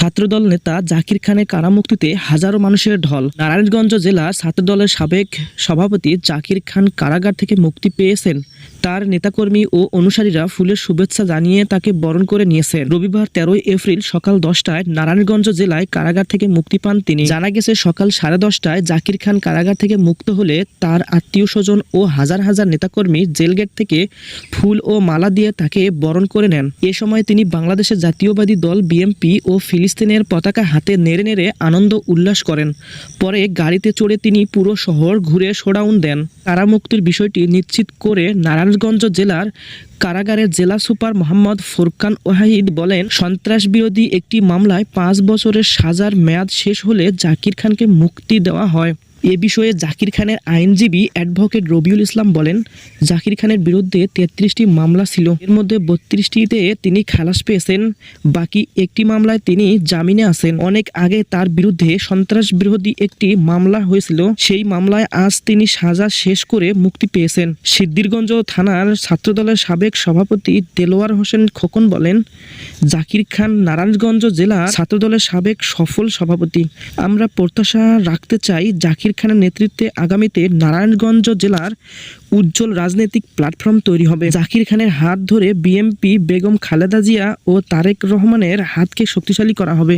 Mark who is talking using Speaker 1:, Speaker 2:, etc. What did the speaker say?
Speaker 1: ছাত্রদল নেতা জাকির খানের কারামুক্তিতে হাজারো মানুষের ঢল। নারায়ণগঞ্জ জেলা ছাত্রদলের সাবেক সভাপতি জাকির খান কারাগার থেকে মুক্তি পেয়েছেন। তার নেতাকর্মী ও অনুসারীরা ফুলের শুভেচ্ছা জানিয়ে তাকে বরণ করে নিয়েছেন। রবিবার তেরোই এপ্রিল সকাল দশটায় নারায়ণগঞ্জ জেলায় কারাগার থেকে মুক্তি পান তিনি। জানা গেছে, সকাল সাড়ে দশটায় জাকির খান কারাগার থেকে মুক্ত হলে তার আত্মীয় স্বজন ও হাজার হাজার নেতাকর্মী জেলগেট থেকে ফুল ও মালা দিয়ে তাকে বরণ করে নেন। এ সময় তিনি বাংলাদেশের জাতীয়বাদী দল বিএমপি ও ফিলিস্তিনের পতাকা হাতে নেড়ে নেড়ে আনন্দ উল্লাস করেন। পরে গাড়িতে চড়ে তিনি পুরো শহর ঘুরে শোডাউন দেন। কারামুক্তির বিষয়টি নিশ্চিত করে নারায়ণগঞ্জ জেলার কারাগারে জেলা সুপার মোহাম্মদ ফোরকান ওয়াহিদ বলেন, সন্ত্রাস বিরোধী একটি মামলায় পাঁচ বছরের সাজার মেয়াদ শেষ হলে জাকির খানকে মুক্তি দেওয়া হয়। এ বিষয়ে জাকির খানের আইনজীবী অ্যাডভোকেট রবিউল ইসলাম বলেন, জাকির খানের বিরুদ্ধে তেত্রিশটি মামলা ছিল। এর মধ্যে বত্রিশটিতে তিনি খালাস পেয়েছেন, বাকি একটি মামলায় তিনি জামিনে আছেন। অনেক আগে তার বিরুদ্ধে সন্ত্রাস বিরোধী একটি মামলা হয়েছিল। সেই মামলায় আজ তিনি সাজা শেষ করে মুক্তি পেয়েছেন। সিদ্দিরগঞ্জ থানার ছাত্রদলের সাবেক সভাপতি দেলোয়ার হোসেন খোকন বলেন, জাকির খান নারায়ণগঞ্জ জেলা ছাত্রদলের সাবেক সফল সভাপতি। আমরা প্রত্যাশা রাখতে চাই জাকির খানের নেতৃত্বে আগামীতে নারায়ণগঞ্জ জেলার উজ্জ্বল রাজনৈতিক প্ল্যাটফর্ম তৈরি হবে। জাকির খানের হাত ধরে বিএমপি বেগম খালেদা জিয়া ও তারেক রহমানের হাতকে শক্তিশালী করা হবে।